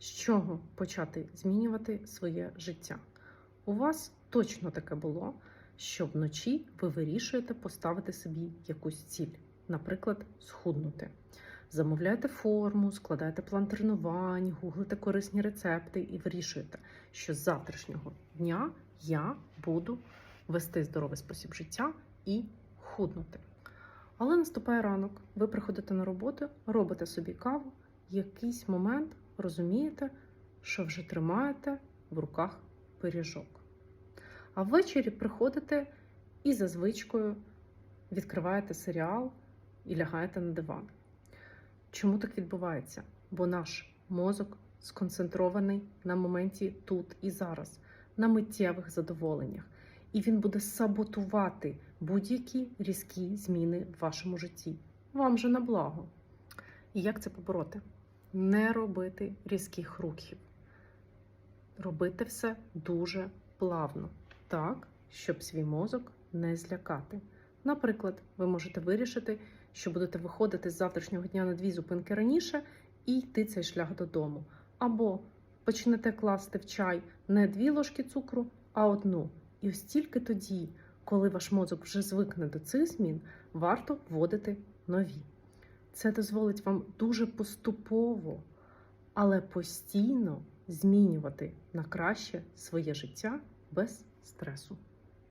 З чого почати змінювати своє життя? У вас точно таке було, що вночі ви вирішуєте поставити собі якусь ціль, наприклад, схуднути. Замовляєте форму, складаєте план тренувань, гуглите корисні рецепти і вирішуєте, що з завтрашнього дня я буду вести здоровий спосіб життя і худнути. Але наступає ранок, ви приходите на роботу, робите собі каву, якийсь момент розумієте, що вже тримаєте в руках пиріжок. А ввечері приходите і за звичкою відкриваєте серіал і лягаєте на диван. Чому так відбувається? Бо наш мозок сконцентрований на моменті тут і зараз, на миттєвих задоволеннях, і він буде саботувати будь-які різкі зміни в вашому житті. Вам же на благо. І як це побороти? Не робити різких рухів. Робити все дуже плавно, так, щоб свій мозок не злякати. Наприклад, ви можете вирішити, що будете виходити з завтрашнього дня на дві зупинки раніше і йти цей шлях додому. Або почнете класти в чай не дві ложки цукру, а одну. І ось тільки тоді, коли ваш мозок вже звикне до цих змін, варто вводити нові. Це дозволить вам дуже поступово, але постійно змінювати на краще своє життя без стресу.